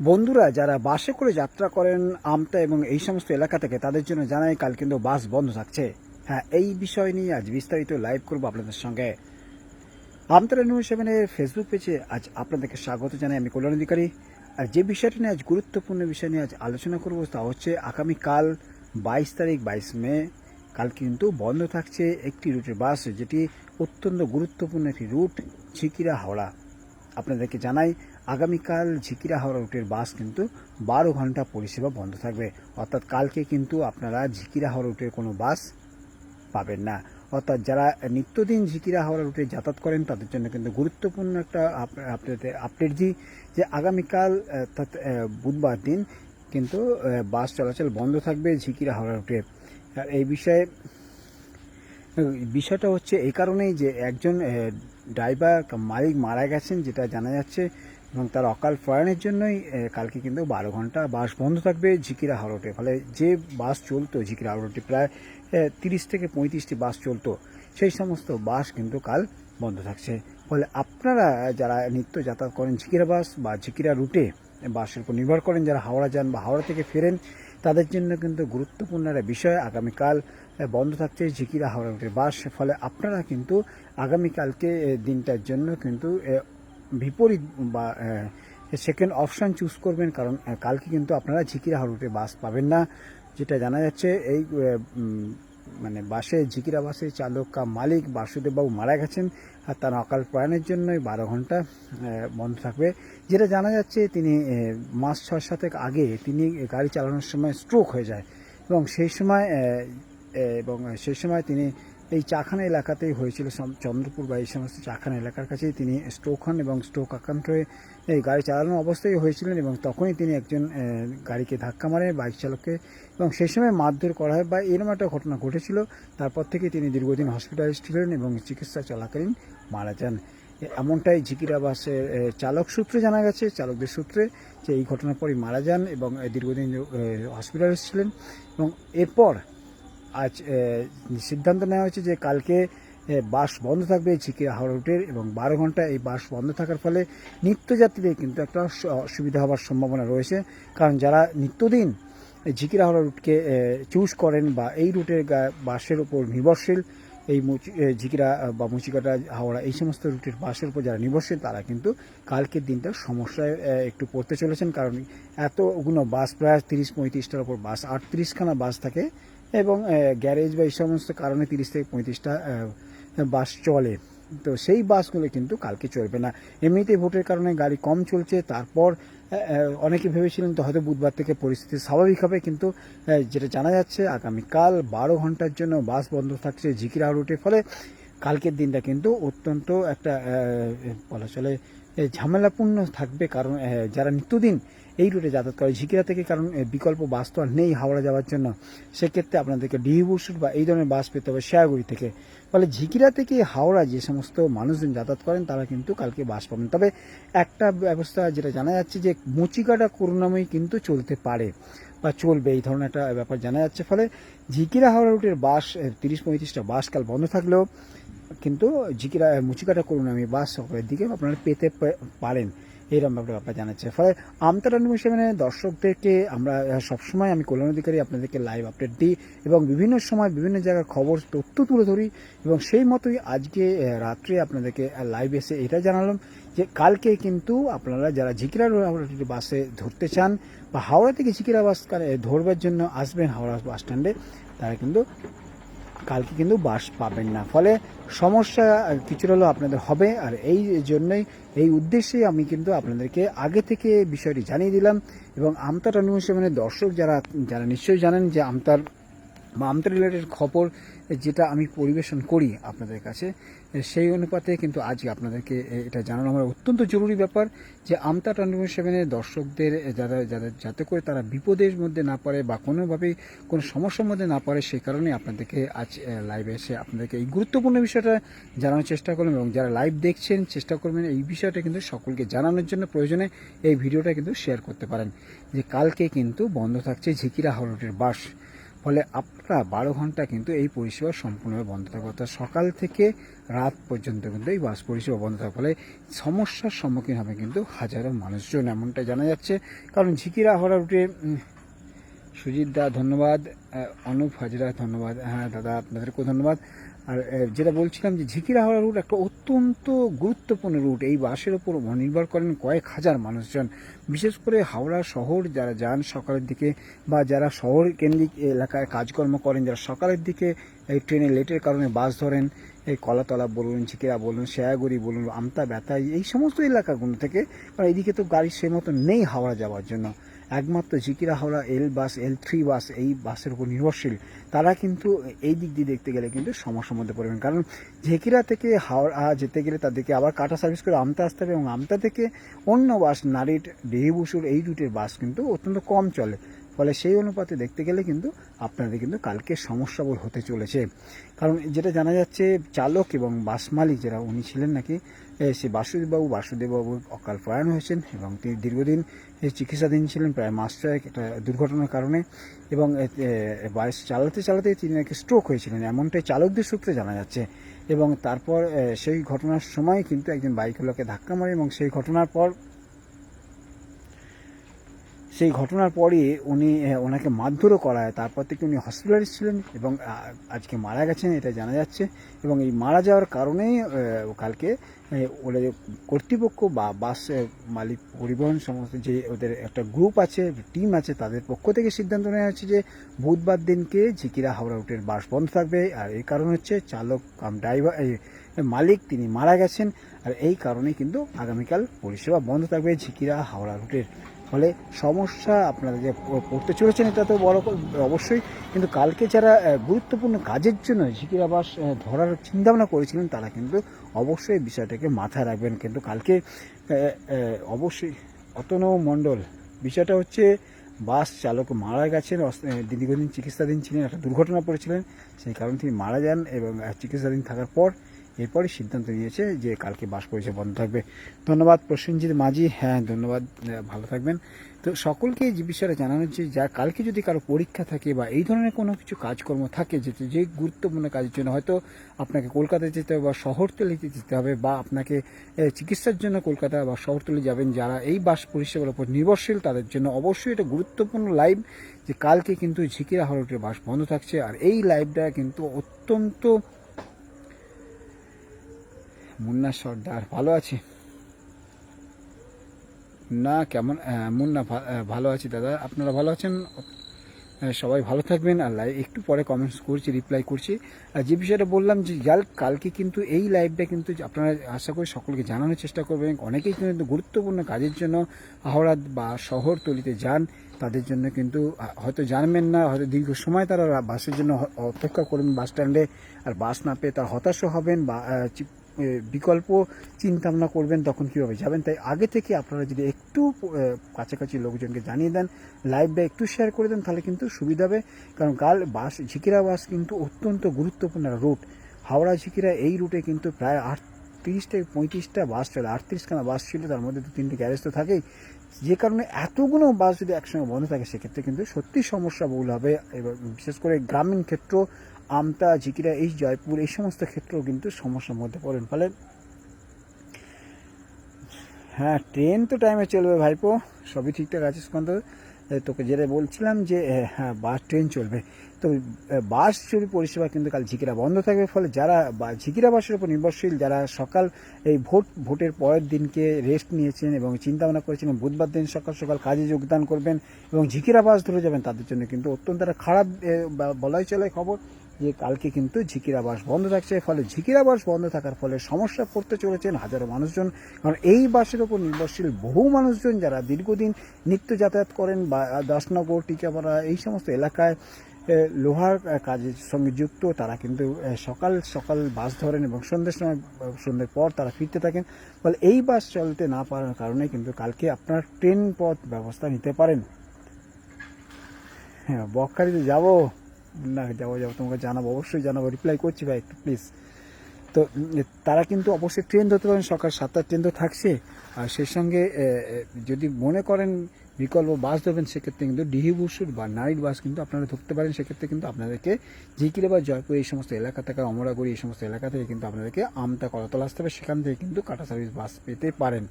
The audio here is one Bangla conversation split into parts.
বন্ধুরা, যারা বাসে করে যাত্রা করেন আমতা এবং এই সমস্ত এলাকা থেকে, তাদের জন্য জানাই কাল কিন্তু বাস বন্ধ থাকছে। হ্যাঁ এই বিষয় নিয়ে আজ বিস্তারিত লাইভ করব আপনাদের সঙ্গে। আমতারা নিউজ সেভেনের ফেসবুক পেজে আজ আপনাদেরকে স্বাগত জানাই আমি কল্যাণ অধিকারী। আর যে বিষয়টি নিয়ে আজ গুরুত্বপূর্ণ বিষয় নিয়ে আজ আলোচনা করব তা হচ্ছে আগামীকাল বাইশ তারিখ, বাইশ মে, কাল কিন্তু বন্ধ থাকছে একটি রুটের বাস, যেটি অত্যন্ত গুরুত্বপূর্ণ একটি রুট ঝিকিরা হাওড়া। আপনাদেরকে জানাই আগামীকাল ঝিকিরা হাওড়া রুটের বাস কিন্তু বারো ঘণ্টা পরিষেবা বন্ধ থাকবে। অর্থাৎ কালকে কিন্তু আপনারা ঝিকিরা হাওড়া রুটের কোনো বাস পাবেন না। অর্থাৎ যারা নিত্যদিন ঝিকিরা হাওড়া রুটে যাতায়াত করেন, তাদের জন্য কিন্তু গুরুত্বপূর্ণ একটা আপডেট দিই যে আগামীকাল, অর্থাৎ বুধবার দিন কিন্তু বাস চলাচল বন্ধ থাকবে ঝিকিরা হাওড়া রুটে। আর এই বিষয়ে, বিষয়টা হচ্ছে এই কারণেই যে একজন ড্রাইভার মালিক মারা গেছেন, যেটা জানা যাচ্ছে এবং তার অকাল প্রয়াণের জন্যই কালকে কিন্তু বারো ঘণ্টা বাস বন্ধ থাকবে ঝিকিরা হাওড়াটে ফলে যে বাস চলতো ঝিকিরা হাওড়াটে প্রায় তিরিশ থেকে পঁয়ত্রিশটি বাস চলতো, সেই সমস্ত বাস কিন্তু কাল বন্ধ থাকছে। ফলে আপনারা যারা নিত্য যাতায়াত করেন ঝিকিরা বাস বা ঝিকিরা রুটে বাসের উপর নির্ভর করেন, যারা হাওড়া যান বা হাওড়া থেকে ফেরেন, তাদের জন্য কিন্তু গুরুত্বপূর্ণ একটা বিষয়, আগামীকাল বন্ধ থাকছে ঝিকিরা হাওড়া রুটের বাস। ফলে আপনারা কিন্তু আগামীকালকে দিনটার জন্য কিন্তু বিপরীত বা সেকেন্ড অপশান চুজ করবেন, কারণ কালকে কিন্তু আপনারা ঝিকিরা রুটে বাস পাবেন না। যেটা জানা যাচ্ছে, এই মানে বাসে, ঝিকিরা বাসে চালক কা মালিক বাসুদেববাবু মারা গেছেন আর তার অকাল প্রয়াণের জন্যই বারো ঘণ্টা বন্ধ থাকবে। যেটা জানা যাচ্ছে, তিনি মাস ছয় সাতেক আগে তিনি গাড়ি চালানোর সময় স্ট্রোক হয়ে যায় এবং সেই সময় এবং সেই সময় তিনি এই চাখানা এলাকাতেই হয়েছিল। চন্দ্রপুর বা এই সমস্ত চাখানা এলাকার কাছেই তিনি স্ট্রোক হন এবং স্ট্রোক আক্রান্ত হয়ে এই গাড়ি চালানো অবস্থায় হয়েছিলেন এবং তখনই তিনি একজন গাড়িকে ধাক্কা মারে, বাইক চালককে এবং সেই সময় মারধর করা হয় বা এরকম একটা ঘটনা ঘটেছিল। তারপর থেকে তিনি দীর্ঘদিন হসপিটালাইজড ছিলেন এবং চিকিৎসা চলাকালীন মারা যান। এমনটাই ঝিকিরা বাসের চালক সূত্রে জানা গেছে। চালকদের সূত্রে যে এই ঘটনার পরই মারা যান এবং দীর্ঘদিন হসপিটালাইজ ছিলেন এবং এরপর আজ সিদ্ধান্ত নেওয়া হয়েছে যে কালকে বাস বন্ধ থাকবে ঝিকিরা হাওড়া রুটের এবং বারো ঘণ্টা এই বাস বন্ধ থাকার ফলে নিত্যযাত্রীদের কিন্তু একটা অসুবিধা হওয়ার সম্ভাবনা রয়েছে। কারণ যারা নিত্যদিন ঝিকিরা হাওড়া রুটকে চুজ করেন বা এই রুটের বাসের উপর নির্ভরশীল, এই ঝিকিরা, বা মুচিকাটা হাওড়া, এই সমস্ত রুটের বাসের উপর যারা নির্ভরশীল, তারা কিন্তু কালকের দিনটা সমস্যায় একটু পড়তে চলেছেন। কারণ এতগুলো বাস, প্রায় তিরিশ পঁয়ত্রিশটার উপর বাস, আটত্রিশখানা বাস থাকে এবং গ্যারেজ বা এই সমস্ত কারণে তিরিশ থেকে পঁয়ত্রিশটা বাস চলে। তো সেই বাসগুলো কিন্তু কালকে চলবে না। এমনিতে ভোটের কারণে গাড়ি কম চলছে, তারপর অনেকে ভেবেছিলেন তো হয়তো বুধবার থেকে পরিস্থিতি স্বাভাবিক হবে, কিন্তু যেটা জানা যাচ্ছে, আগামীকাল বারো ঘণ্টার জন্য বাস বন্ধ থাকছে ঝিকিরা রুটের ফলে কালকের দিনটা কিন্তু অত্যন্ত একটা বলা চলে ঝামেলাপূর্ণ থাকবে কারণ যারা নিত্যদিন এই রুটে যাতায়াত করে, ঝিকিরা থেকে কারণ বিকল্প বাস তো আর নেই হাওড়া যাওয়ার জন্য। সেক্ষেত্রে আপনাদেরকে ডিহিবুসুর বা এই ধরনের বাস পেতে হবে শেয়াগুড়ি থেকে। ফলে ঝিকিরা থেকে হাওড়া যে সমস্ত মানুষজন যাতায়াত করেন, তারা কিন্তু কালকে বাস পাবেন। তবে একটা ব্যবস্থা যেটা জানা যাচ্ছে যে, মুচিকাটা করুণাময়ী কিন্তু চলতে পারে বা চলবে, এই ধরনের একটা ব্যাপার জানা যাচ্ছে। ফলে ঝিকিরা হাওড়া রুটের বাস তিরিশ পঁয়ত্রিশটা বাস কাল বন্ধ থাকলেও কিন্তু ঝিকিরা মুচিকাটা করুন, আমি বাস সকলের দিকে আপনারা পেতে পারেন। এইরকম একটা ব্যাপার জানাচ্ছে। ফলে আমতারা সেভেনের দর্শকদেরকে আমরা সবসময় আমি কল্যাণ অধিকারী আপনাদেরকে লাইভ আপডেট দিই এবং বিভিন্ন সময় বিভিন্ন জায়গার খবর, তথ্য তুলে ধরি এবং সেই মতোই আজকে রাত্রে আপনাদেরকে লাইভ এসে এটা জানালাম যে কালকে কিন্তু আপনারা যারা ঝিকিরা বাসে ধরতে চান বা হাওড়া থেকে ঝিকিরা বাস ধরবার জন্য আসবেন হাওড়া বাস স্ট্যান্ডে, তারা কিন্তু কালকে কিন্তু বাস পাবেন না। ফলে সমস্যা কিছুটা হলেও আপনাদের হবে, আর এই জন্যই, এই উদ্দেশ্যেই আমি কিন্তু আপনাদেরকে আগে থেকে বিষয়টি জানিয়ে দিলাম। এবং আমতার অনুসন্ধানের দর্শক যারা যারা নিশ্চয়ই জানেন যে আমতার, বা আমতার রিলেটেড খবর যেটা আমি পরিবেশন করি আপনাদের কাছে সেই অনুপাতে কিন্তু আজ আপনাদেরকে এটা জানানো আমার অত্যন্ত জরুরি ব্যাপার যে আমতা টোয়েন্টি সেভেনের দর্শকদের, যারা যারা যাতে করে তারা বিপদের মধ্যে না পড়ে বা কোনোভাবেই কোনো সমস্যার মধ্যে না পড়ে, সেই কারণে আপনাদেরকে আজ লাইভে এসে আপনাদেরকে এই গুরুত্বপূর্ণ বিষয়টা জানানোর চেষ্টা করলাম এবং যারা লাইভ দেখছেন, চেষ্টা করবেন এই বিষয়টা কিন্তু সকলকে জানানোর জন্য প্রয়োজনে এই ভিডিওটা কিন্তু শেয়ার করতে পারেন। যে কালকে কিন্তু বন্ধ থাকছে ঝিকিরা হাওড়াটের বাস। ফলে আপনারা বারো ঘণ্টা কিন্তু এই পরিষেবা সম্পূর্ণভাবে বন্ধ থাকবে। অর্থাৎ সকাল থেকে রাত পর্যন্ত কিন্তু এই বাস পরিষেবা বন্ধ থাকার ফলে সমস্যার সম্মুখীন হবে কিন্তু হাজারো মানুষজন এমনটা জানা যাচ্ছে। কারণ ঝিকিরা হরা রুটে সুজিত দা, ধন্যবাদ। অনুপ হাজরা, ধন্যবাদ। হ্যাঁ দাদা, আপনাদেরকেও ধন্যবাদ। আর যেটা বলছিলাম যে ঝিকিরা হাওড়া রুট একটা অত্যন্ত গুরুত্বপূর্ণ রুট। এই বাসের ওপর নির্ভর করেন কয়েক হাজার মানুষজন। বিশেষ করে হাওড়া শহর, যারা যান সকালের দিকে বা যারা শহর কেন্দ্রিক এলাকায় কাজকর্ম করেন, যারা সকালের দিকে এই ট্রেনে লেটের কারণে বাস ধরেন এই কলাতলা বলুন, ঝিকিরা বলুন শেয়াগুড়ি বলুন, আমতা ব্যথা এই সমস্ত এলাকাগুলো থেকে কারণ এইদিকে তো গাড়ি সে মতো নেই হাওড়া যাওয়ার জন্য। একমাত্র ঝিকিরা, হাওড়া, এল বাস, এল থ্রি বাস এই বাসের উপর নির্ভরশীল। তারা কিন্তু এই দিক দিয়ে দেখতে গেলে কিন্তু সমস্যার মধ্যে পড়বেন। কারণ ঝেকিরা থেকে হাওড়া যেতে গেলে তাদেরকে আবার কাটা সার্ভিস করে আমতা আসতে হবে এবং আমতা থেকে অন্য বাস, নারিট দেহিবসুর এই রুটের বাস কিন্তু অত্যন্ত কম চলে। ফলে সেই অনুপাতে দেখতে গেলে কিন্তু আপনাদের কিন্তু কালকে সমস্যাবল হতে চলেছে। কারণ যেটা জানা যাচ্ছে, চালক এবং বাস মালিক যারা উনি ছিলেন নাকি সে বাসুদেববাবু বাসুদেববাবু অকাল প্রয়াণ হয়েছেন এবং তিনি দীর্ঘদিন চিকিৎসাধীন ছিলেন, প্রায় মাস ছয়েক একটা দুর্ঘটনার কারণে এবং বাস চালাতে চালাতে তিনি নাকি স্ট্রোক হয়েছিলেন, এমনটাই চালকদের সূত্রে জানা যাচ্ছে। এবং তারপর সেই ঘটনার সময় কিন্তু একজন বাইকগুলোকে ধাক্কা মারে এবং সেই ঘটনার পর সেই ঘটনার পরে উনি ওনাকে মারধরও করায়। তারপর থেকে উনি হসপিটালাইজ ছিলেন এবং আজকে মারা গেছেন, এটা জানা যাচ্ছে। এবং এই মারা যাওয়ার কারণেই কালকে ওরা কর্তৃপক্ষ বা বাস মালিক, পরিবহন সমস্ত যে ওদের একটা গ্রুপ আছে টিম আছে, তাদের পক্ষ থেকে সিদ্ধান্ত নেওয়া হচ্ছে যে বুধবার দিনকে ঝিকিরা হাওড়া রুটের বাস বন্ধ থাকবে। আর এই কারণ হচ্ছে চালক কাম ড্রাইভার মালিক, তিনি মারা গেছেন। আর এই কারণে কিন্তু আগামীকাল পরিষেবা বন্ধ থাকবে ঝিকিরা হাওড়া রুটের। ফলে সমস্যা আপনারা যে পড়তে চলেছেন এটা তো বড় অবশ্যই। কিন্তু কালকে যারা গুরুত্বপূর্ণ কাজের জন্য ঝিকির আবাস আহ, ধরার চিন্তাভাবনা করেছিলেন তারা কিন্তু অবশ্যই বিষয়টাকে মাথায় রাখবেন। কিন্তু কালকে অবশ্যই অতনব মণ্ডল বিষয়টা হচ্ছে বাস চালক মারা গেছেন দীর্ঘদিন চিকিৎসাধীন ছিলেন একটা দুর্ঘটনা পড়েছিলেন। সেই কারণে তিনি মারা যান এবং চিকিৎসাধীন থাকার পর এরপরই সিদ্ধান্ত নিয়েছে যে কালকে বাস পরিষেবা বন্ধ থাকবে। ধন্যবাদ প্রসেনজিৎ মাঝি। হ্যাঁ ধন্যবাদ। ভালো থাকবেন। তো সকলকে যে বিষয়টা জানানো হচ্ছে যা, কালকে যদি কারও পরীক্ষা থাকে বা এই ধরনের কোনো কিছু কাজকর্ম থাকে যেটা যে গুরুত্বপূর্ণ কাজের জন্য হয়তো আপনাকে কলকাতায় যেতে হবে বা শহরতলিতে যেতে হবে বা আপনাকে চিকিৎসার জন্য কলকাতা বা শহরতলি যাবেন যারা এই বাস পরিষেবার উপর নির্ভরশীল তাদের জন্য অবশ্যই এটা গুরুত্বপূর্ণ লাইভ যে কালকে কিন্তু ঝিকিরা হরটের বাস বন্ধ থাকছে। আর এই লাইভটা কিন্তু অত্যন্ত মুন্না সর্দার, ভালো আছে? না কেমন মুন্না ভালো আছি দাদা। আপনারা ভালো আছেন? সবাই ভালো থাকবেন। আর লাইভ একটু পরে কমেন্টস করছি রিপ্লাই করছি। আর যে বিষয়টা বললাম যে যার কালকে কিন্তু এই লাইভটা কিন্তু আপনারা আশা করি সকলকে জানানোর চেষ্টা করবেন। অনেকেই কিন্তু গুরুত্বপূর্ণ কাজের জন্য হাওড়া বা শহরতলিতে যান, তাদের জন্য কিন্তু হয়তো জানবেন না, হয়তো দীর্ঘ সময় তারা বাসের জন্য অপেক্ষা করবেন বাস স্ট্যান্ডে। আর বাস না পেয়ে তারা হতাশও হবেন বা বিকল্প চিন্তা ভাবনা করবেন তখন কীভাবে যাবেন? তাই আগে থেকে আপনারা যদি একটু কাছাকাছি লোকজনকে জানিয়ে দেন লাইভটা একটু শেয়ার করে দেন, তাহলে কিন্তু সুবিধা হবে। কারণ কাল বাস, ঝিকিরা বাস কিন্তু অত্যন্ত গুরুত্বপূর্ণ রুট হাওড়া, ঝিকিরা এই রুটে কিন্তু প্রায় আটত্রিশ থেকে পঁয়ত্রিশটা বাস চলে। আটত্রিশখানা বাস ছিল, তার মধ্যে দু তিনটে গ্যারেজ তো থাকেই। যে কারণে এতগুলো বাস যদি একসঙ্গে বন্ধ থাকে, সেক্ষেত্রে কিন্তু সত্যি সমস্যা বহুল হবে। এবং বিশেষ করে গ্রামীণ ক্ষেত্র আমতা ঝিকিরা এই জয়পুর, এই সমস্ত ক্ষেত্রেও কিন্তু সমস্যার মধ্যে পড়েন। ফলে হ্যাঁ ট্রেন তো টাইমে চলবে ভাইপো, সবই ঠিকঠাক আছে সুকান্ত। তোকে যেটা বলছিলাম যে হ্যাঁ বাস, ট্রেন চলবে। তো বাস চুরি পরিষেবা কিন্তু কাল ঝিকিরা বন্ধ থাকবে। ফলে যারা ঝিকিরা বাসের উপর নির্ভরশীল, যারা সকাল এই ভোট, ভোটের পরের দিনকে রেস্ট নিয়েছেন এবং চিন্তা ভাবনা করেছিলেন, বুধবার দিন সকাল সকাল কাজে যোগদান করবেন এবং ঝিকিরা বাস ধরে যাবেন, তাদের জন্য কিন্তু অত্যন্ত একটা খারাপ বলাই চলে খবর। যে কালকে কিন্তু ঝিকিরা বাস বন্ধ থাকছে, ফলে ঝিকিরা বাস বন্ধ থাকার ফলে সমস্যা পড়তে চলেছেন হাজারো মানুষজন। কারণ এই বাসের উপর নির্ভরশীল বহু মানুষজন যারা দীর্ঘদিন নিত্য যাতায়াত করেন বা দাসনগর টিকাপাড়া এই সমস্ত এলাকায় লোহার কাজের সঙ্গে যুক্ত, তারা কিন্তু সকাল সকাল বাস ধরেন এবং সন্ধ্যের সময়, সন্ধ্যের পর তারা ফিরতে থাকেন। ফলে এই বাস চলতে না পারার কারণে কিন্তু কালকে আপনার ট্রেন পথ ব্যবস্থা নিতে পারেন। হ্যাঁ বকখালিতে যাব। না, যাব যাব, তোমাকে জানাব, অবশ্যই জানাব রিপ্লাই করছি ভাই একটু প্লিজ তো তারা কিন্তু অবশ্যই ট্রেন ধরতে পারেন, সকাল সাতটার ট্রেন তো থাকছে। আর সেই সঙ্গে যদি মনে করেন বিকল্প বাস ধরবেন, সেক্ষেত্রে কিন্তু ডিহি বসুর বা নাইট বাস কিন্তু আপনারা ধরতে পারেন। সেক্ষেত্রে কিন্তু আপনাদেরকে ঝিকিরে বা জয়পুর এই সমস্ত এলাকা থেকে, অমরাগুড়ি এই সমস্ত এলাকা থেকে কিন্তু আপনাদেরকে আমতা করতলা আসতে হবে। সেখান থেকে কিন্তু কাটা সার্ভিস বাস পেতে পারেন।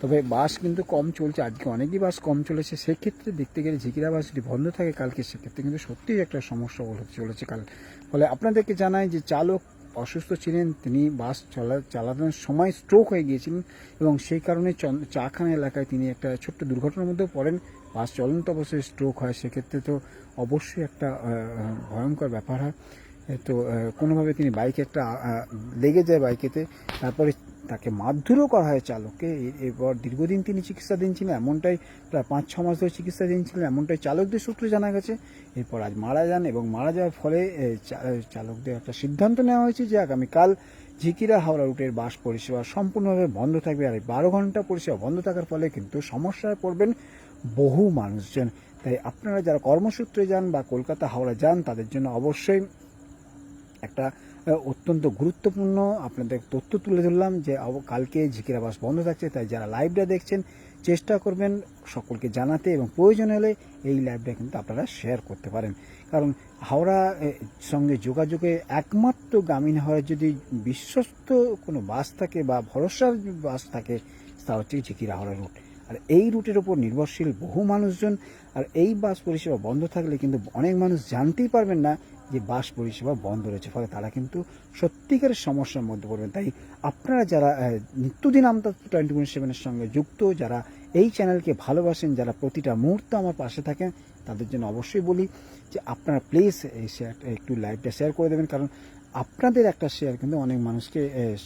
তবে বাস কিন্তু কম চলছে। আজকে অনেকই বাস কম চলেছে। সেক্ষেত্রে দেখতে গেলে ঝিকিরা বাস যদি বন্ধ থাকে কালকে। সেক্ষেত্রে কিন্তু সত্যিই একটা সমস্যা হতে চলেছে কাল। ফলে আপনাদেরকে জানাই যে চালক অসুস্থ ছিলেন, তিনি বাস চলা, চালানোর সময় স্ট্রোক হয়ে গিয়েছিলেন এবং সেই কারণে চাখানা এলাকায় তিনি একটা ছোট্ট দুর্ঘটনার মধ্যেও পড়েন। বাস চলন্ত অবস্থায় স্ট্রোক হয়। সেক্ষেত্রে তো অবশ্যই একটা ভয়ঙ্কর ব্যাপার হয়। তো কোনোভাবে তিনি বাইকে একটা লেগে যায় বাইকেতে, তারপরে তাকে মারধরও করা হয় চালককে। এরপর দীর্ঘদিন তিনি চিকিৎসাধীন ছিলেন, এমনটাই প্রায় পাঁচ ছ মাস ধরে চিকিৎসাধীন ছিলেন, এমনটাই চালকদের সূত্রে জানা গেছে। এরপর আজ মারা যান এবং মারা যাওয়ার ফলে চালকদের একটা সিদ্ধান্ত নেওয়া হয়েছে যে আগামীকাল ঝিকিরা হাওড়া রুটের বাস পরিষেবা সম্পূর্ণভাবে বন্ধ থাকবে। আর এই বারো ঘণ্টা পরিষেবা বন্ধ থাকার ফলে কিন্তু সমস্যায় পড়বেন বহু মানুষজন। তাই আপনারা যারা কর্মসূত্রে যান বা কলকাতা হাওড়া যান, তাদের জন্য অবশ্যই একটা অত্যন্ত গুরুত্বপূর্ণ আপনাদের তথ্য তুলে ধরলাম যে কালকে ঝিকিরা বাস বন্ধ থাকছে, তাই যারা লাইভটা দেখছেন, চেষ্টা করবেন সকলকে জানাতে এবং প্রয়োজন হলে এই লাইভটা কিন্তু আপনারা শেয়ার করতে পারেন। কারণ হাওড়া সঙ্গে যোগাযোগে একমাত্র গ্রামীণ হাওড়ার যদি বিশ্বস্ত কোনো বাস থাকে বা ভরসার বাস থাকে, তা হচ্ছে ঝিকিরা হাওড়া রুট আর এই রুটের ওপর নির্ভরশীল বহু মানুষজন, আর এই বাস পরিষেবা বন্ধ থাকলে কিন্তু অনেক মানুষ জানতেই পারবেন না যে বাস পরিষেবা বন্ধ রয়েছে, ফলে তারা কিন্তু সত্যিকারের সমস্যার মধ্যে পড়বেন। তাই আপনারা যারা নিত্যদিন আমতা টোয়েন্টি ফোর সেভেনের সঙ্গে যুক্ত, যারা এই চ্যানেলকে ভালোবাসেন, যারা প্রতিটা মুহূর্তে আমার পাশে থাকেন, তাদের জন্য অবশ্যই বলি যে আপনারা প্লিজ এই শেয়ার একটু লাইভটা শেয়ার করে দেবেন। কারণ আপনাদের একটা শেয়ার কিন্তু অনেক মানুষকে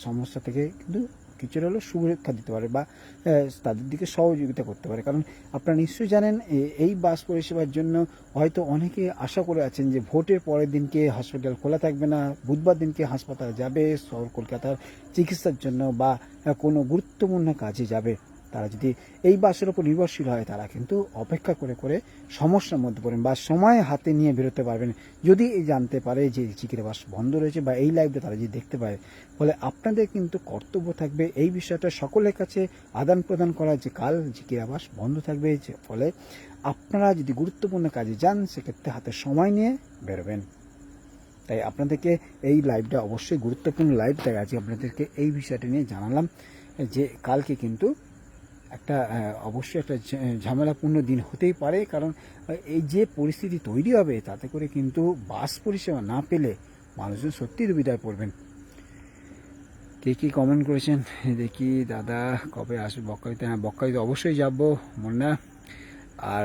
সমস্যা থেকে কিন্তু কিছুটা হলে সুরক্ষা দিতে পারে বা তাদের দিকে সহযোগিতা করতে পারে। কারণ আপনারা নিশ্চয়ই জানেন এই বাস পরিষেবার জন্য হয়তো অনেকে আশা করে আছেন যে ভোটের পরের দিনকে হসপিটাল খোলা থাকবে না, বুধবার দিনকে হাসপাতাল যাবে, শহর কলকাতার চিকিৎসার জন্য বা কোনো গুরুত্বপূর্ণ কাজে যাবে। তারা যদি এই বাসের উপর নির্ভরশীল হয়, তারা কিন্তু অপেক্ষা করে করে সমস্যার মধ্যে পড়েন বা সময় হাতে নিয়ে বেরোতে পারবেন। যদি জানতে পারে যে চিকির বাস বন্ধ রয়েছে বা এই লাইভটা তারা যদি দেখতে পায়, ফলে আপনাদের কিন্তু কর্তব্য থাকবে এই বিষয়টা সকলের কাছে আদান প্রদান করা যে কাল জিকির আবাস বন্ধ থাকবে ফলে আপনারা যদি গুরুত্বপূর্ণ কাজে যান, সেক্ষেত্রে হাতে সময় নিয়ে বেরোবেন। তাই আপনাদেরকে এই লাইভটা অবশ্যই গুরুত্বপূর্ণ লাইভ তাই আজকে আপনাদেরকে এই বিষয়টা নিয়ে জানালাম, যে কালকে কিন্তু একটা অবশ্যই একটা ঝামেলাপূর্ণ দিন হতেই পারে, কারণ এই যে পরিস্থিতি তৈরি হবে, তাতে করে কিন্তু বাস পরিষেবা না পেলে মানুষজন সত্যি দুবিধায় পড়বেন। কে কী কমেন্ট করেছেন? দেখি, দাদা কবে আসবে? বক্কারিতে হ্যাঁ বক্কারিতে অবশ্যই যাব মনে আর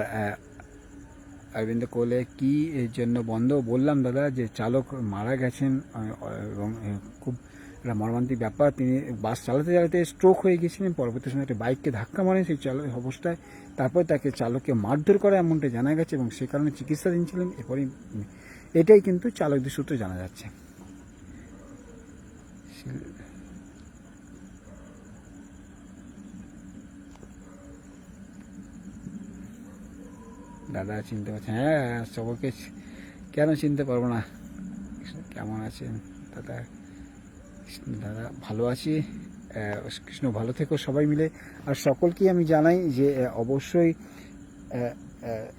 অরবিন্দ কোলে কি এর জন্য বন্ধ? বললাম, দাদা, যে চালক মারা গেছেন এবং খুব একটা মর্মান্তিক ব্যাপার। তিনি বাস চালাতে চালাতে স্ট্রোক হয়ে গেছিলেন পরবর্তী সময় একটা বাইককে ধাক্কা মারেন, সেই চালক অবস্থায়। তারপর তাকে চালককে মারধর করে এমনটা জানা গেছে এবং সে কারণে চিকিৎসাধীন ছিলেন। এরপরই এটাই কিন্তু চালকদের সূত্রে জানা যাচ্ছে। দাদা চিনতে পারছেন? হ্যাঁ চি- কেন চিনতে পারব না? কেমন আছেন? দাদা? দাদা, ভালো আছি। কৃষ্ণ, ভালো থেকো সবাই মিলে। আর সকলকেই আমি জানাই যে অবশ্যই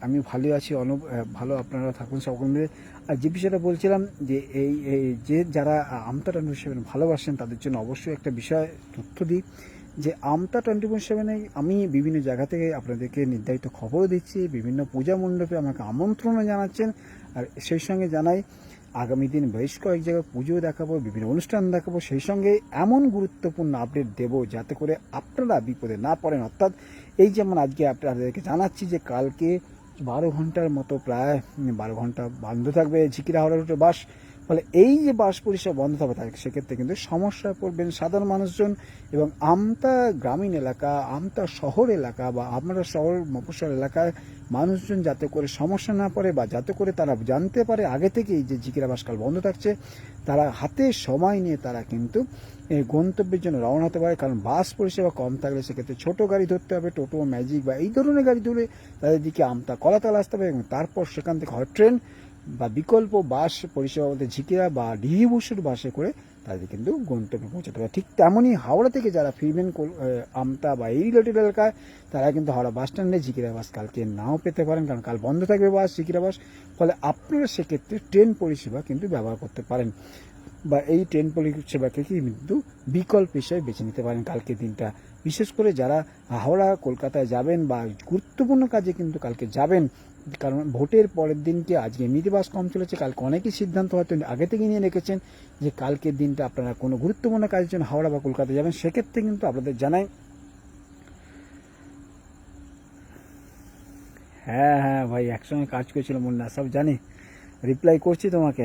আমি ভালো আছি অনু ভালো আপনারা থাকুন সকল মিলে। আর যে বিষয়টা বলছিলাম যে, এই এই, যে যারা আমতা টোয়েন্টি সেভেন ভালোবাসেন, তাদের জন্য অবশ্যই একটা বিষয়, তথ্য দিই যে, আমতা টোয়েন্টি ফোর সেভেনে আমি বিভিন্ন জায়গা থেকে আপনাদেরকে নির্ধারিত খবরও দিচ্ছি। বিভিন্ন পূজা মণ্ডপে আমাকে আমন্ত্রণও জানাচ্ছেন। আর সেই সঙ্গে জানাই আগামী দিন বেশ কয়েক জায়গায় পুজো দেখাবো, বিভিন্ন অনুষ্ঠান দেখাবো। সেই সঙ্গে এমন গুরুত্বপূর্ণ আপডেট দেব যাতে করে আপনারা বিপদে না পড়েন। অর্থাৎ এই যেমন আজকে আপনাদেরকে জানাচ্ছি যে কালকে বারো ঘণ্টার মতো প্রায় বারো ঘণ্টা বন্ধ থাকবে ঝিকিরা হাওড়া রুটে বাস। ফলে এই যে বাস পরিষেবা বন্ধ থাকবে, তাহলে সেক্ষেত্রে কিন্তু সমস্যায় পড়বেন সাধারণ মানুষজন এবং আমতা গ্রামীণ এলাকা, আমতা শহর এলাকা বা আমরা শহর মফস্বল এলাকায় মানুষজন যাতে করে সমস্যা না পড়ে বা যাতে করে তারা জানতে পারে, আগে থেকেই যে জিকিরা বাসকাল বন্ধ থাকছে, তারা হাতে সময় নিয়ে তারা কিন্তু গন্তব্যের জন্য রওনা হতে পারে। কারণ বাস পরিষেবা কম থাকলে সেক্ষেত্রে ছোট গাড়ি ধরতে হবে, টোটো, ম্যাজিক বা এই ধরনের গাড়ি ধরে তাদের দিকে আমতা কলাতলা আসতে হবে এবং তারপর সেখান থেকে হয় ট্রেন বা বিকল্প বাস পরিষেবা বলতে ঝিকিরা বা ডিহিবুসুর বাসে করে তাদের কিন্তু গন্তব্যে পৌঁছাতে পারে। ঠিক তেমনই হাওড়া থেকে যারা ফিরবেন আমতা বা এই রিলেটেড এলাকায়, তারা কিন্তু হাওড়া বাস স্ট্যান্ডে জিকিরা বাস কালকে নাও পেতে পারেন, কারণ কাল বন্ধ থাকবে বাস জিকিরা বাস। ফলে আপনারা সেক্ষেত্রে ট্রেন পরিষেবা কিন্তু ব্যবহার করতে পারেন বা এই ট্রেন পরিষেবাকে কিন্তু বিকল্প হিসেবে বেছে নিতে পারেন কালকে দিনটা। বিশেষ করে যারা হাওড়া, কলকাতায় যাবেন বা গুরুত্বপূর্ণ কাজে কিন্তু কালকে যাবেন কারণ ভোটের পরের দিনকে আজকে এমনিতে বাস কম চলেছে? কালকে অনেকেই সিদ্ধান্ত হয়তো আগে থেকে নিয়ে রেখেছেন যে কালকের দিনটা আপনারা কোনো গুরুত্বপূর্ণ কাজের জন্য হাওড়া বা কলকাতা যাবেন। সেক্ষেত্রে কিন্তু আপনাদের জানাই হ্যাঁ হ্যাঁ ভাই, একসঙ্গে কাজ করেছিল মুন্না সব জানি। রিপ্লাই করছি তোমাকে।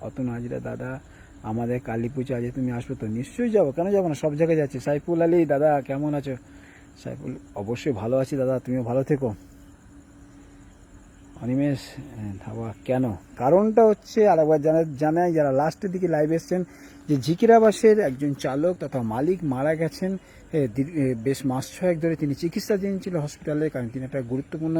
অতন হাজরা দাদা, আমাদের কালী পুজো আজকে তুমি আসবে তো? নিশ্চয়ই যাব। কেন যাব না? সব জায়গায় যাচ্ছি। সাইফুল আলী, দাদা, কেমন আছো? সাইফুল, অবশ্যই ভালো আছি দাদা, তুমিও ভালো থেকো। অনিমেষ হ্যাঁ, ধাবা কেন? কারণটা হচ্ছে আরেকবার জানা জানাই যারা লাস্টের দিকে লাইভ এসছেন যে ঝিকিরাবাসের একজন চালক তথা মালিক মারা গেছেন বেশ মাস ছয়েক ধরে তিনি চিকিৎসাধীন ছিল হসপিটালে কারণ তিনি একটা গুরুত্বপূর্ণ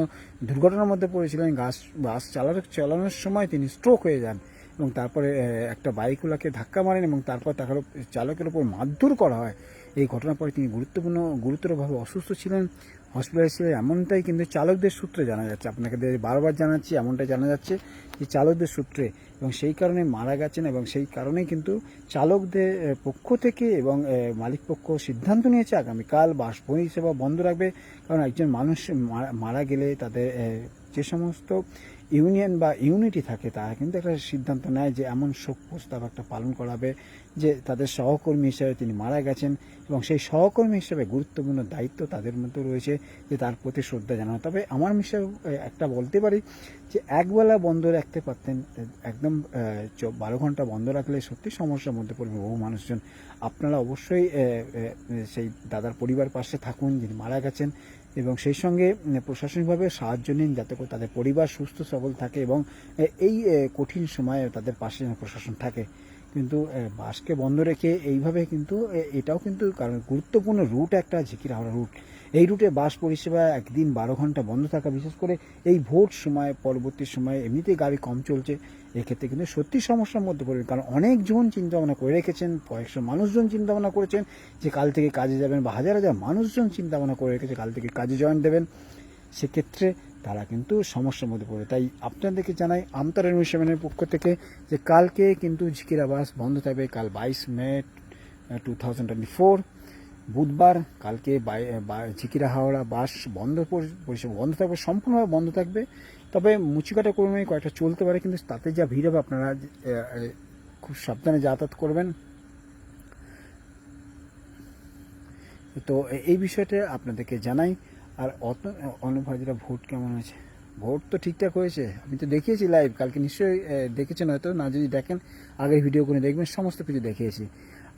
দুর্ঘটনার মধ্যে পড়েছিলেন। গাছ বাস চালানো চালানোর সময় তিনি স্ট্রোক হয়ে যান এবং তারপরে একটা বাইকওয়ালাকে ধাক্কা মারেন এবং তারপর তাকে চালকের উপর মারধর করা হয়। এই ঘটনার পরে তিনি গুরুত্বপূর্ণ গুরুতরভাবে অসুস্থ ছিলেন। হসপিটালে এমনটাই কিন্তু চালকদের সূত্রে জানা যাচ্ছে। আপনাকে বারবার জানাচ্ছি, এমনটাই জানা যাচ্ছে যে চালকদের সূত্রে এবং সেই কারণে মারা গেছেন এবং সেই কারণেই কিন্তু চালকদের পক্ষ থেকে এবং মালিক পক্ষ সিদ্ধান্ত নিয়েছে আগামীকাল বাস পরিষেবা বন্ধ রাখবে। কারণ একজন মানুষ মারা গেলে তাদের যে সমস্ত ইউনিয়ন বা ইউনিটি থাকে, তারা কিন্তু একটা সিদ্ধান্ত নেয় যে এমন শোক প্রস্তাব একটা পালন করাবে যে তাদের সহকর্মী হিসেবে তিনি মারা গেছেন এবং সেই সহকর্মী হিসেবে গুরুত্বপূর্ণ দায়িত্ব তাদের মধ্যে রয়েছে যে তার প্রতি শ্রদ্ধা জানানো। তবে আমার হিসাবে একটা বলতে পারি যে একবেলা বন্ধ রাখতে পারতেন, একদম বারো ঘণ্টা বন্ধ রাখলে সত্যি সমস্যার মধ্যে পড়বে বহু মানুষজন। আপনারা অবশ্যই সেই দাদার পরিবার পাশে থাকুন যিনি মারা গেছেন। এবং সেই সঙ্গে প্রশাসনিকভাবে সাহায্য নিন যাতে করে তাদের পরিবার সুস্থ, সবল থাকে এবং এই কঠিন সময়ে তাদের পাশে যেন প্রশাসন থাকে। কিন্তু বাসকে বন্ধ রেখে এইভাবে কিন্তু এটাও কিন্তু কারণ গুরুত্বপূর্ণ রুট একটা ঝিকির হাওড়া রুট এই রুটে বাস পরিষেবা একদিন বারো ঘণ্টা বন্ধ থাকা, বিশেষ করে এই ভোট সময়, পরবর্তী সময়ে এমনিতেই গাড়ি কম চলছে। এক্ষেত্রে কিন্তু সত্যি সমস্যার মধ্যে পড়বে, কারণ অনেকজন চিন্তা ভাবনা করে রেখেছেন, কয়েকশো মানুষজন চিন্তা ভাবনা করেছেন যে কাল থেকে কাজে যাবেন বা হাজার হাজার মানুষজন চিন্তা ভাবনা করে রেখেছে কাল থেকে কাজে জয়েন দেবেন। সেক্ষেত্রে তারা কিন্তু সমস্যার মধ্যে পড়বে। তাই আপনাদেরকে জানাই আমতার সেভেনের পক্ষ থেকে যে কালকে কিন্তু ঝিকিরা বাস বন্ধ থাকবে, কাল বাইশ May two thousand twenty four বুধবার, কালকে ঝিকিরা হাওড়া বাস বন্ধ পরি- পরিষেবা বন্ধ থাকবে, সম্পূর্ণভাবে বন্ধ থাকবে। তবে মুচিকাটা কর্মী কয়েকটা চলতে পারে, কিন্তু তাতে যা ভিড় হবে আপনারা খুব সাবধানে যাতায়াত করবেন। তো এই বিষয়টা আপনাদেরকে জানাই। আর অত হাজরা ভোট কেমন হয়েছে? ভোট তো ঠিকঠাক হয়েছে। আমি তো দেখিয়েছি লাইভ কালকে নিশ্চয়ই দেখেছেন হয়তো। না যদি দেখেন, আগের ভিডিও করে দেখবেন, সমস্ত কিছু দেখিয়েছি।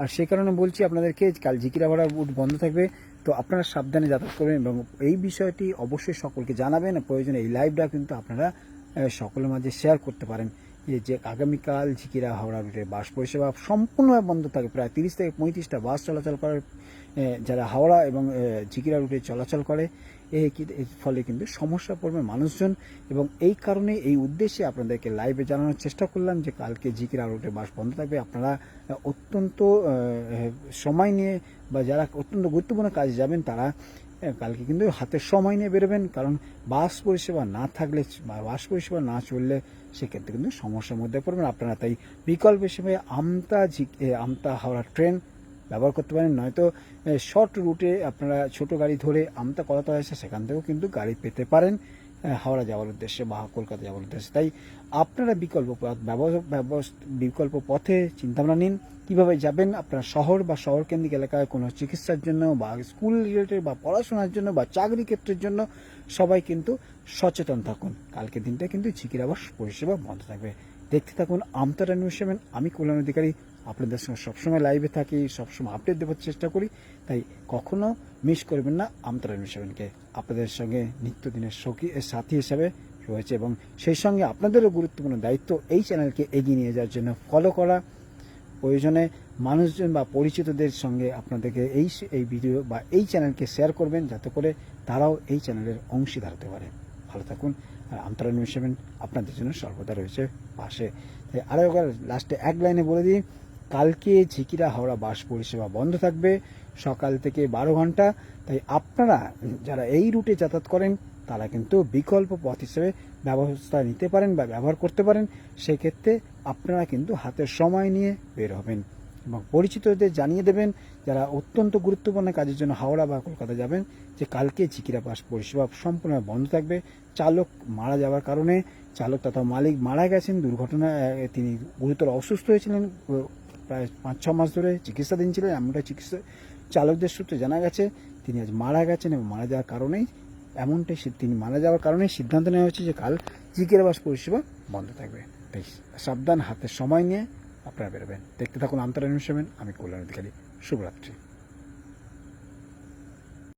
আর সেই কারণে বলছি আপনাদেরকে, কাল ঝিকিরা ভাড়া বুট বন্ধ থাকবে, তো আপনারা সাবধানে যাতায়াত করবেন এবং এই বিষয়টি অবশ্যই সকলকে জানাবেন। প্রয়োজনে এই লাইভটা কিন্তু আপনারা সকলের মাঝে শেয়ার করতে পারেন। যে আগামীকাল ঝিকিরা হাওড়া রুটে বাস পরিষেবা সম্পূর্ণভাবে বন্ধ থাকে। প্রায় তিরিশ থেকে পঁয়ত্রিশটা বাস চলাচল করে যারা হাওড়া এবং ঝিকিরা রুটে চলাচল করে। এ কি- এর ফলে কিন্তু সমস্যা পড়বে মানুষজন এবং এই কারণে এই উদ্দেশ্যে আপনাদেরকে লাইভে জানানোর চেষ্টা করলাম যে কালকে জিকিরা রুটে বাস বন্ধ থাকবে। আপনারা অত্যন্ত সময় নিয়ে বা যারা অত্যন্ত গুরুত্বপূর্ণ কাজে যাবেন তারা কালকে কিন্তু হাতে সময় নিয়ে বেরোবেন কারণ বাস পরিষেবা না থাকলে বা বাস পরিষেবা না চললে সেক্ষেত্রে কিন্তু সমস্যার মধ্যে পড়বেন। আপনারা তাই বিকল্প হিসেবে আমতা আমতা হাওড়া ট্রেন ব্যবহার করতে পারেন, নয়তো শর্ট রুটে আপনারা ছোট গাড়ি ধরে আমতা কলকাতা এসে সেখান থেকেও কিন্তু গাড়ি পেতে পারেন হাওড়া যাওয়ার উদ্দেশ্যে বা কলকাতা যাওয়ার উদ্দেশ্যে। তাই আপনারা বিকল্প পথ বিকল্প পথে চিন্তাভাবনা নিন, কীভাবে যাবেন, আপনার শহর বা শহর কেন্দ্রিক এলাকায় কোনো চিকিৎসার জন্য বা স্কুল রিলেটেড বা পড়াশোনার জন্য বা চাকরি ক্ষেত্রের জন্য সবাই কিন্তু সচেতন থাকুন। কালকে দিনটা কিন্তু ঝিকির আবাস পরিষেবা বন্ধ থাকবে। দেখতে থাকুন আমতারা নিউজ সেভেন আমি কল্যাণ অধিকারী আপনাদের সঙ্গে সবসময় লাইভে থাকি, সবসময় আপডেট দেওয়ার চেষ্টা করি। তাই কখনো মিস করবেন না আমতারা সেভেনকে। আপনাদের সঙ্গে নিত্যদিনের সখী সাথী হিসাবে রয়েছে এবং সেই সঙ্গে আপনাদেরও গুরুত্বপূর্ণ দায়িত্ব এই চ্যানেলকে এগিয়ে নিয়ে যাওয়ার জন্য ফলো করা। প্রয়োজনে মানুষজন বা পরিচিতদের সঙ্গে আপনাদেরকে এই এই ভিডিও বা এই চ্যানেলকে শেয়ার করবেন যাতে করে তারাও এই চ্যানেলের অংশীদার হতে পারে। ভালো থাকুন আর আমতারা নিউজ সেভেন আপনাদের জন্য সর্বদা রয়েছে পাশে। তাই আরও একবার লাস্টে এক লাইনে বলে দিই কালকে ঝিকিরা হাওড়া বাস পরিষেবা বন্ধ থাকবে। সকাল থেকে বারো ঘণ্টা। তাই আপনারা যারা এই রুটে যাতায়াত করেন, তারা কিন্তু বিকল্প পথ হিসেবে ব্যবস্থা নিতে পারেন বা ব্যবহার করতে পারেন। সেক্ষেত্রে আপনারা কিন্তু হাতের সময় নিয়ে বের হবেন। এবং পরিচিতদের জানিয়ে দেবেন, যারা অত্যন্ত গুরুত্বপূর্ণ কাজের জন্য হাওড়া বা কলকাতা যাবেন, যে কালকে চিকিরা বাস পরিষেবা সম্পূর্ণ বন্ধ থাকবে। চালক মারা যাওয়ার কারণে, চালক তথা মালিক মারা গেছেন। দুর্ঘটনায় তিনি গুরুতর অসুস্থ হয়েছিলেন। প্রায় পাঁচ, ছ মাস ধরে চিকিৎসাধীন ছিল, এমনটা চিকিৎসা চালকদের সূত্রে জানা গেছে, তিনি আজ মারা গেছেন এবং মারা যাওয়ার কারণেই, এমনটাই তিনি মারা যাওয়ার কারণেই সিদ্ধান্ত নেওয়া হয়েছে যে কাল জিকের বাস পরিষেবা বন্ধ থাকবে। তাই সাবধান হাতে সময় নিয়ে আপনারা বেরোবেন। দেখতে থাকুন আন্তরায় সেভেন, আমি কল্যাণ অধিকারী। শুভরাত্রি।